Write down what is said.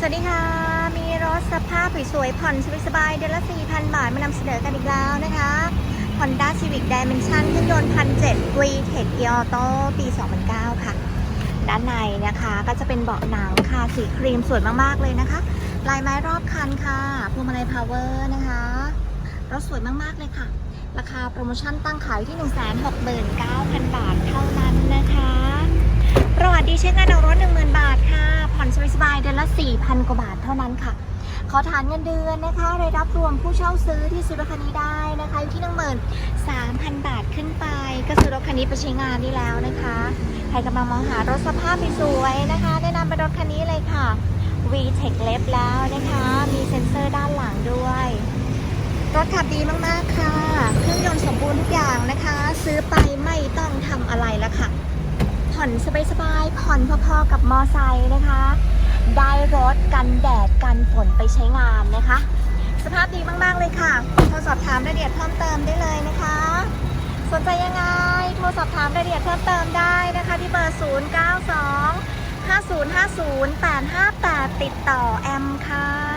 สวัสดีค่ะ มีรถสภาพสวยๆผ่อนสบายๆเดือนละ 4,000 บาท มานำเสนอกันอีกแล้วนะคะ Honda Civic Dimension เครื่องยนต์1,700 VTEC e Auto ปี 2009 ค่ะ ด้านในนะคะก็จะเป็นเบาะหนังค่ะ สีครีมสวยมากๆเลยนะคะ ลายไม้รอบคันค่ะพวงมาลัยพาวเวอร์นะคะรถสวยมากๆเลยค่ะ ราคาโปรโมชั่นตั้งขายที่ 169,000 บาทเท่านั้นนะคะ ประวัติดีใช้งานเอารถ 10,000 บาท เดือนละ 4,000 กว่าบาทเท่านั้นค่ะ ขอฐานเงินเดือนนะคะรายรับรวมผู้เช่าซื้อที่ซื้อรถคันนี้ได้นะคะอยู่ที่13,000บาทขึ้นไป ก็ซื้อรถคันนี้ไปใช้งานได้แล้วนะคะ ใครกำลังมองหารถสภาพสวยๆนะคะ แนะนำเป็นรถคันนี้เลยค่ะ VTEC เล็บแล้วนะคะ มีเซ็นเซอร์ด้านหลังด้วย รถขับดีมากๆค่ะ เครื่องยนต์สมบูรณ์ทุกอย่างนะคะ ซื้อไปไม่ต้องทำอะไรแล้วค่ะ ผ่อนสบายๆ ผ่อนพอๆกับมอไซค์นะคะ ได้รถกันแดดกันฝนไปใช้งานนะคะ สภาพดีมาก ๆ เลยค่ะ โทรสอบถามรายละเอียดเพิ่มเติมได้เลยนะคะ สนใจยังไง โทรสอบถามรายละเอียดเพิ่มเติมได้นะคะ ที่เบอร์ 0 9 2 5 0 5 0 8 5 8 ติดต่อแอมค่ะ